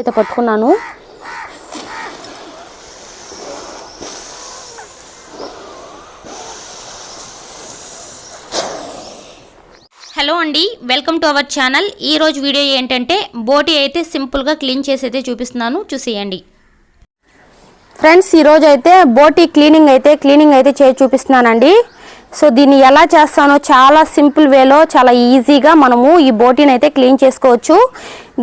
అయితే పట్టుకున్నాను. హలో అండి వెల్కమ్ టు అవర్ ఛానల్. ఈ రోజు వీడియో ఏంటంటే బోటి అయితే సింపుల్గా క్లీన్ చేసి అయితే చూపిస్తున్నాను. చూసేయండి. ఫ్రెండ్స్ ఈరోజు అయితే బోటి క్లీనింగ్ అయితే క్లీనింగ్ అయితే చేసి చూపిస్తున్నానండి. సో దీన్ని ఎలా చేస్తానో చాలా సింపుల్ వేలో చాలా ఈజీగా మనము ఈ బోటీని అయితే క్లీన్ చేసుకోవచ్చు.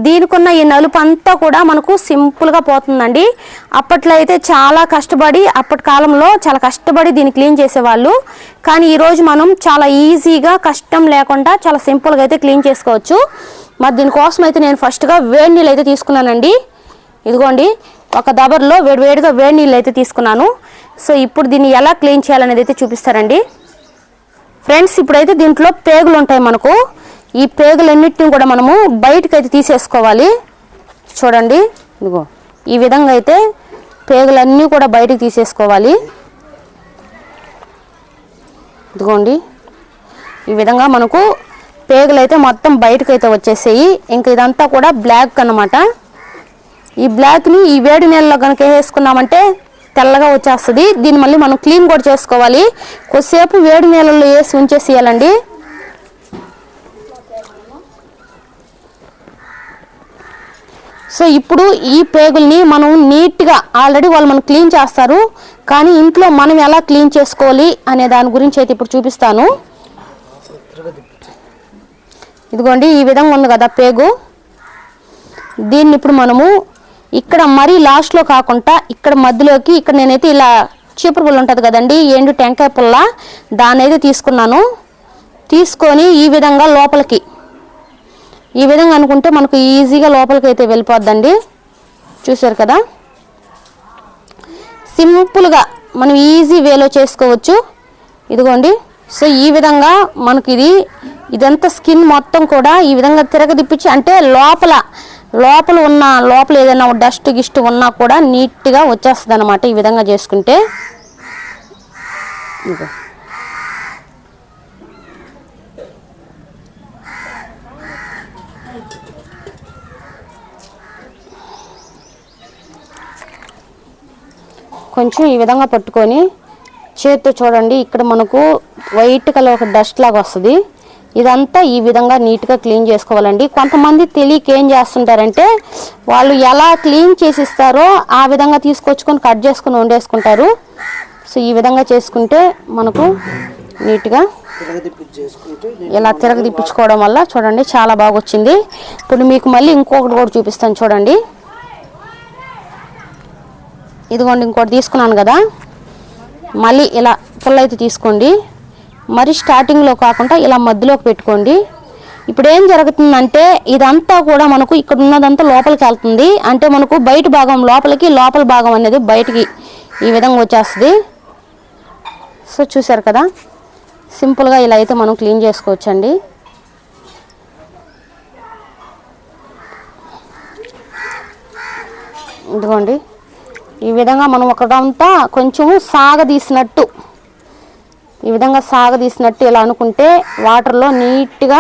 దీనికున్న ఈ నలుపు అంతా కూడా మనకు సింపుల్గా పోతుందండి. అప్పట్లో అయితే చాలా కష్టపడి అప్పటి కాలంలో చాలా కష్టపడి దీన్ని క్లీన్ చేసేవాళ్ళు. కానీ ఈరోజు మనం చాలా ఈజీగా కష్టం లేకుండా చాలా సింపుల్గా అయితే క్లీన్ చేసుకోవచ్చు. మరి దీనికోసం అయితే నేను ఫస్ట్గా వేడి నీళ్ళు అయితే తీసుకున్నానండి. ఇదిగోండి ఒక దబర్లో వేడివేడిగా వేడి నీళ్ళు అయితే తీసుకున్నాను. సో ఇప్పుడు దీన్ని ఎలా క్లీన్ చేయాలనేది అయితే చూపిస్తారండి. ఫ్రెండ్స్ ఇప్పుడైతే దీంట్లో పేగులు ఉంటాయి మనకు. ఈ పేగులన్నిటిని కూడా మనము బయటకైతే అయితే తీసేసుకోవాలి. చూడండి ఇదిగో. ఈ విధంగా అయితే పేగులన్నీ కూడా బయటకు తీసేసుకోవాలి. ఇదిగోండి. ఈ విధంగా మనకు పేగులు అయితే మొత్తం బయటకు అయితే వచ్చేసాయి. ఇంకా ఇదంతా కూడా బ్లాక్ అనమాట ఈ బ్లాక్ని ఈ వేడి నీళ్ళలో కనుక వేసుకున్నామంటే తెల్లగా వచ్చేస్తుంది. దీన్ని మళ్ళీ మనం క్లీన్ కూడా చేసుకోవాలి. కొద్దిసేపు వేడి నీళ్ళల్లో వేసి ఉంచేసేయాలండి. సో ఇప్పుడు ఈ పేగుల్ని మనం నీట్గా ఆల్రెడీ వాళ్ళు మనం క్లీన్ చేస్తారు. కానీ ఇంట్లో మనం ఎలా క్లీన్ చేసుకోవాలి అనే దాని గురించి అయితే ఇప్పుడు చూపిస్తాను. ఇదిగోండి ఈ విధంగా ఉంది కదా పేగు. దీన్ని ఇప్పుడు మనము ఇక్కడ మరీ లాస్ట్లో కాకుండా ఇక్కడ మధ్యలోకి ఇక్కడ నేనైతే ఇలా చీపురు పుల్ల ఉంటుంది కదండి ఏండు టెంకాయ పుల్ల? దాన్ని అయితే తీసుకున్నాను. తీసుకొని ఈ విధంగా లోపలికి ఈ విధంగా అనుకుంటే మనకు ఈజీగా లోపలికి అయితే వెళ్ళిపోద్దండి. చూసారు కదా? సింపుల్గా మనం ఈజీ వేలో చేసుకోవచ్చు. ఇదిగోండి. సో ఈ విధంగా మనకి ఇది ఇదంతా స్కిన్ మొత్తం కూడా ఈ విధంగా తిరగదిప్పించి అంటే లోపల లోపల ఉన్న లోపల ఏదైనా డస్ట్ గిస్ట్ ఉన్నా కూడా నీట్గా వచ్చేస్తుంది అనమాట ఈ విధంగా చేసుకుంటే. కొంచెం ఈ విధంగా పట్టుకొని చేతితో చూడండి ఇక్కడ మనకు వైట్ కలర్ ఒక డస్ట్ లాగా వస్తుంది. ఇదంతా ఈ విధంగా నీట్గా క్లీన్ చేసుకోవాలండి. కొంతమంది తెలియక ఏం చేస్తుంటారంటే వాళ్ళు ఎలా క్లీన్ చేసిస్తారో ఆ విధంగా తీసుకొచ్చుకొని కట్ చేసుకుని వండేసుకుంటారు. సో ఈ విధంగా చేసుకుంటే మనకు నీట్గా ఇలా తిరగదిప్పించుకోవడం వల్ల చూడండి చాలా బాగా వచ్చింది ఇప్పుడు మీకు మళ్ళీ ఇంకొకటి కూడా చూపిస్తాను చూడండి. ఇదిగోండి ఇంకోటి తీసుకున్నాను కదా. మళ్ళీ ఇలా పుల్ల అయితే తీసుకోండి. మరి స్టార్టింగ్లో కాకుండా ఇలా మధ్యలోకి పెట్టుకోండి. ఇప్పుడు ఏం జరుగుతుందంటే ఇదంతా కూడా మనకు ఇక్కడ ఉన్నదంతా లోపలికి వెళ్తుంది. అంటే మనకు బయట భాగం లోపలికి లోపల భాగం అనేది బయటికి ఈ విధంగా వచ్చేస్తుంది. సో చూసారు కదా? సింపుల్గా ఇలా అయితే మనం క్లీన్ చేసుకోవచ్చండి. ఇదిగోండి. ఈ విధంగా మనం ఒకటంతా కొంచెం సాగదీసినట్టు ఈ విధంగా సాగదీసినట్టు ఇలా అనుకుంటే వాటర్లో నీట్గా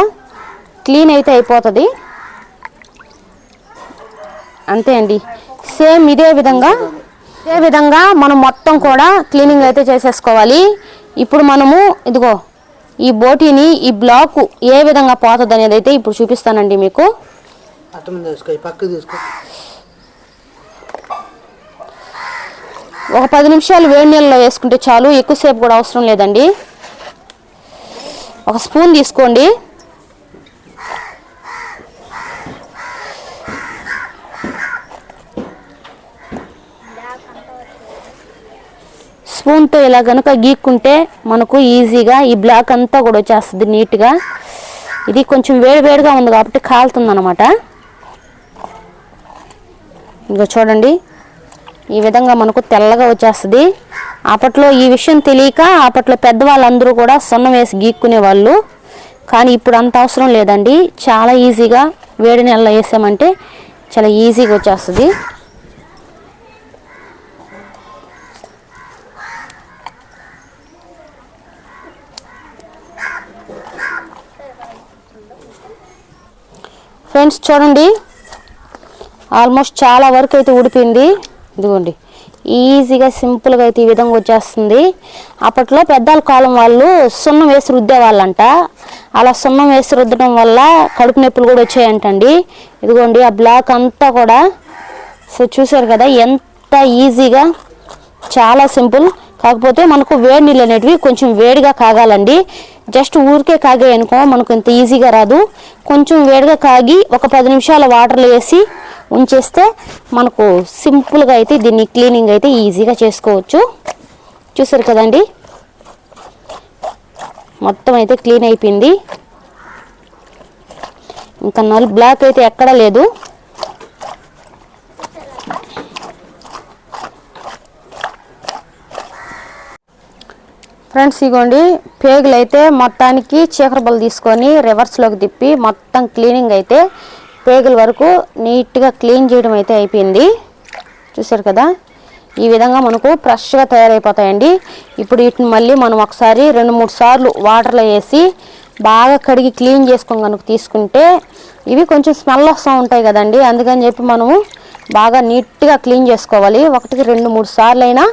క్లీన్ అయితే అయిపోతుంది. అంతే అండి. సేమ్ ఇదే విధంగా ఇదే విధంగా మనం మొత్తం కూడా క్లీనింగ్ అయితే చేసేసుకోవాలి. ఇప్పుడు మనము ఇదిగో ఈ బోటీని ఈ బ్లాక్ ఏ విధంగా పోతుంది అనేది అయితే ఇప్పుడు చూపిస్తానండి మీకు. అట్ట తీసుకో ఈ పక్క తీసుకో ఒక పది నిమిషాలు వేడి నీళ్ళలో వేసుకుంటే చాలు ఎక్కువసేపు కూడా అవసరం లేదండి. ఒక స్పూన్ తీసుకోండి. స్పూన్తో ఇలా కనుక గీక్కుంటే మనకు ఈజీగా ఈ బ్లాక్ అంతా కూడా వచ్చేస్తుంది నీట్గా. ఇది కొంచెం వేడివేడిగా ఉంది కాబట్టి కాలుతుంది అనమాట ఇంకా చూడండి. ఈ విధంగా మనకు తెల్లగా వచ్చేస్తుంది. అప్పట్లో ఈ విషయం తెలియక అప్పట్లో పెద్దవాళ్ళందరూ కూడా సున్నం వేసి గీక్కునే వాళ్ళు. కానీ ఇప్పుడు అంత అవసరం లేదండి. చాలా ఈజీగా వేడి నెలలో వేసామంటే చాలా ఈజీగా వచ్చేస్తుంది. ఫ్రెండ్స్ చూడండి. ఆల్మోస్ట్ చాలా వరకు అయితే ఉడిపింది ఇదిగోండి. ఈజీగా సింపుల్గా అయితే ఈ విధంగా వచ్చేస్తుంది. అప్పట్లో పెద్దల కాలం వాళ్ళు సున్నం వేసి రుద్దేవాళ్ళంట. అలా సున్నం వేసి రుద్దడం వల్ల కడుపు నొప్పులు కూడా వచ్చాయంటండి. ఇదిగోండి ఆ బ్లాక్ అంతా కూడా. సో చూసారు కదా ఎంత ఈజీగా చాలా సింపుల్. కాకపోతే మనకు వేడి నీళ్ళు అనేటివి కొంచెం వేడిగా కాగాలండి. జస్ట్ ఊరికే కాగాయి అనుకో మనకు ఇంత ఈజీగా రాదు. కొంచెం వేడిగా కాగి ఒక పది నిమిషాల వాటర్లో వేసి ఉంచేస్తే మనకు సింపుల్గా అయితే దీన్ని క్లీనింగ్ అయితే ఈజీగా చేసుకోవచ్చు. చూసారు కదండి? మొత్తం అయితే క్లీన్ అయిపోయింది. ఇంకా నల్ బ్లాక్ అయితే ఎక్కడా లేదు. ఫ్రెండ్స్ ఇగోండి పేగులు అయితే మొత్తానికి చీకరబలు తీసుకొని రివర్స్లోకి తిప్పి మొత్తం క్లీనింగ్ అయితే పేగుల వరకు నీట్గా క్లీన్ చేయడం అయితే అయిపోయింది. చూసారు కదా? ఈ విధంగా మనకు ఫ్రెష్గా తయారైపోతాయండి. ఇప్పుడు వీటిని మళ్ళీ మనం ఒకసారి రెండు మూడు సార్లు వాటర్లో వేసి బాగా కడిగి క్లీన్ చేసుకొని కనుక తీసుకుంటే ఇవి కొంచెం స్మెల్ వస్తూ ఉంటాయి కదండి. అందుకని చెప్పి మనము బాగా నీట్గా క్లీన్ చేసుకోవాలి. ఒకటికి రెండు మూడు సార్లు అయినా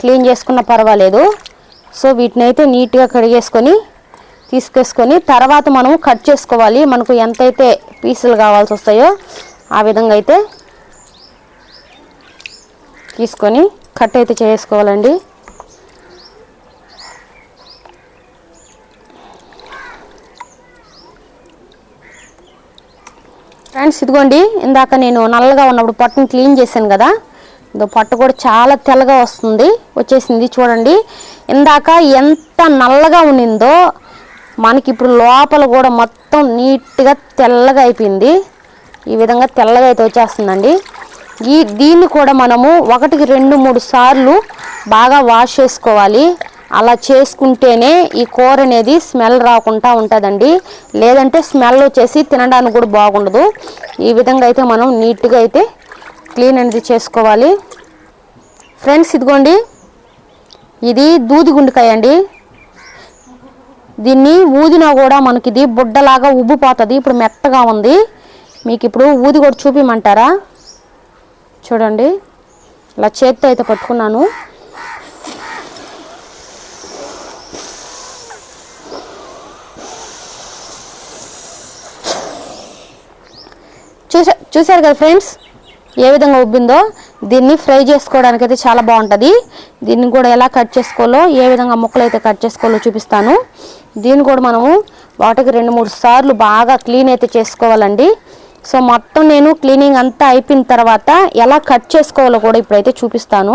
క్లీన్ చేసుకున్న పర్వాలేదు. సో వీటిని అయితే నీట్గా కడిగేసుకొని తీసుకేసుకొని తర్వాత మనము కట్ చేసుకోవాలి. మనకు ఎంతైతే పీసులు కావాల్సి వస్తాయో ఆ విధంగా అయితే తీసుకొని కట్ అయితే చేసుకోవాలండి. ఫ్రెండ్స్ ఇదిగోండి ఇందాక నేను నల్లగా ఉన్నప్పుడు పొట్టని క్లీన్ చేశాను కదా. ఇదో పొట్ట కూడా చాలా తెల్లగా వస్తుంది. వచ్చేసింది చూడండి. ఇందాక ఎంత నల్లగా ఉండిందో మనకి ఇప్పుడు లోపల కూడా మొత్తం నీట్గా తెల్లగా అయిపోయింది. ఈ విధంగా తెల్లగా అయితే వచ్చేస్తుందండి. ఈ దీన్ని కూడా మనము ఒకటికి రెండు మూడు సార్లు బాగా వాష్ చేసుకోవాలి. అలా చేసుకుంటేనే ఈ కూర అనేది స్మెల్ రాకుండా ఉంటుందండి. లేదంటే స్మెల్ వచ్చేసి తినడానికి కూడా బాగుండదు. ఈ విధంగా అయితే మనం నీట్గా అయితే క్లీన్ అనేది చేసుకోవాలి. ఫ్రెండ్స్ ఇదిగోండి. ఇది దూది గుండుకాయ అండి. దీన్ని ఊదినా కూడా మనకి ఇది బుడ్డలాగా ఉబ్బిపోతుంది. ఇప్పుడు మెత్తగా ఉంది. మీకు ఇప్పుడు ఊది కూడా చూపిమంటారా? చూడండి. ఇలా చేత్తో అయితే పట్టుకున్నాను. చూసా చూసారు కదా ఫ్రెండ్స్? ఏ విధంగా ఉబ్బిందో? దీన్ని ఫ్రై చేసుకోవడానికి అయితే చాలా బాగుంటుంది. దీన్ని కూడా ఎలా కట్ చేసుకోవాలో ఏ విధంగా ముక్కలు అయితే కట్ చేసుకోవాలో చూపిస్తాను. దీన్ని కూడా మనము వాటికి రెండు మూడు సార్లు బాగా క్లీన్ అయితే చేసుకోవాలండి. సో మొత్తం నేను క్లీనింగ్ అంతా అయిపోయిన తర్వాత ఎలా కట్ చేసుకోవాలో కూడా ఇప్పుడైతే చూపిస్తాను.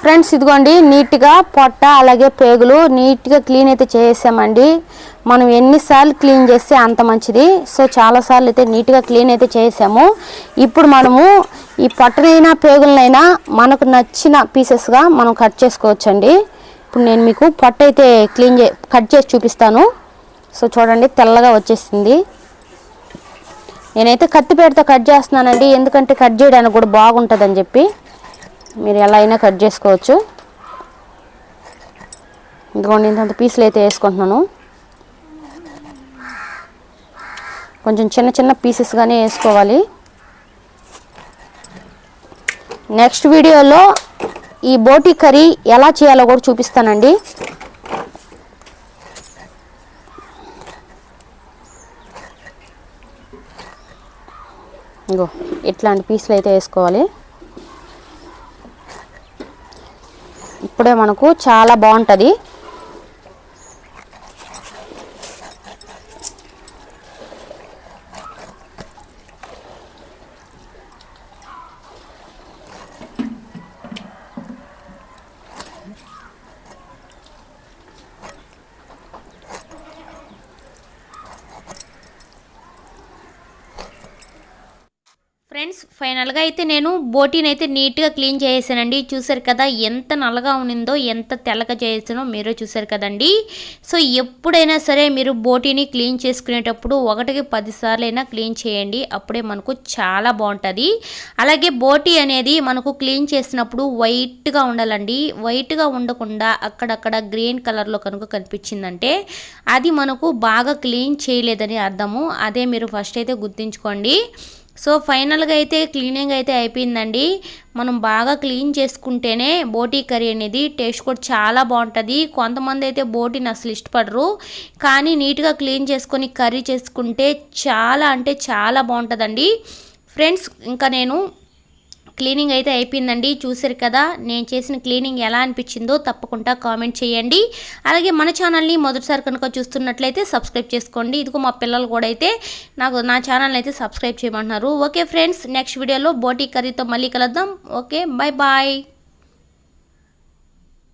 ఫ్రెండ్స్ ఇదిగోండి నీట్గా పొట్ట అలాగే పేగులు నీట్గా క్లీన్ అయితే చేసామండి మనం ఎన్నిసార్లు క్లీన్ చేస్తే అంత మంచిది. సో చాలాసార్లు అయితే నీట్గా క్లీన్ అయితే చేసాము. ఇప్పుడు మనము ఈ పొట్టనైనా పేగులనైనా మనకు నచ్చిన పీసెస్గా మనం కట్ చేసుకోవచ్చండి. ఇప్పుడు నేను మీకు పొట్ట అయితే క్లీన్ చే కట్ చేసి చూపిస్తాను. సో చూడండి తెల్లగా వచ్చేసింది. నేనైతే కత్తిపేటతో కట్ చేస్తున్నానండి. ఎందుకంటే కట్ చేయడానికి కూడా బాగుంటుందని చెప్పి. మీరు ఎలా అయినా కట్ చేసుకోవచ్చు. ఇదిగోండి ఇంత పీసులు అయితే వేసుకుంటున్నాను. కొంచెం చిన్న చిన్న పీసెస్గానే వేసుకోవాలి. నెక్స్ట్ వీడియోలో ఈ బోటి కర్రీ ఎలా చేయాలో కూడా చూపిస్తానండి. ఇంకో ఇట్లాంటి పీసులు అయితే వేసుకోవాలి. ఇప్పుడే మనకు చాలా బాగుంటుంది. ఫైనల్గా అయితే నేను బోటీని అయితే నీట్గా క్లీన్ చేసేసానండి. చూసారు కదా ఎంత నల్లగా ఉన్నిందో ఎంత తెల్లగా చేసానో మీరే చూసారు కదండి. సో ఎప్పుడైనా సరే మీరు బోటీని క్లీన్ చేసుకునేటప్పుడు ఒకటికి పదిసార్లు అయినా క్లీన్ చేయండి. అప్పుడే మనకు చాలా బాగుంటుంది. అలాగే బోటీ అనేది మనకు క్లీన్ చేసినప్పుడు వైట్గా ఉండాలండి. వైట్గా ఉండకుండా అక్కడక్కడ గ్రీన్ కలర్లో కనుక కనిపించిందంటే అది మనకు బాగా క్లీన్ చేయలేదని అర్థము. అదే మీరు ఫస్ట్ అయితే గుర్తుంచుకోండి. సో ఫైనల్గా అయితే క్లీనింగ్ అయితే అయిపోయిందండి. మనం బాగా క్లీన్ చేసుకుంటేనే బోటీ కర్రీ అనేది టేస్ట్ కూడా చాలా బాగుంటుంది. కొంతమంది అయితే బోటీని అసలు ఇష్టపడరు. కానీ నీట్గా క్లీన్ చేసుకొని కర్రీ చేసుకుంటే చాలా అంటే చాలా బాగుంటుందండి. ఫ్రెండ్స్ ఇంకా నేను క్లీనింగ్ అయితే అయిపోయిందండి. చూసారు కదా నేను చేసిన క్లీనింగ్ ఎలా అనిపించిందో తప్పకుండా కామెంట్ చేయండి. అలాగే మన ఛానల్ని మొదటిసారి కనుక చూస్తున్నట్లయితే సబ్స్క్రైబ్ చేసుకోండి. ఇదిగో మా పిల్లలు కూడా అయితే నాకు నా ఛానల్ అయితే సబ్స్క్రైబ్ చేయమంటున్నారు. ఓకే ఫ్రెండ్స్ నెక్స్ట్ వీడియోలో బోటీ కర్రీతో మళ్ళీ కలుద్దాం. Okay bye bye.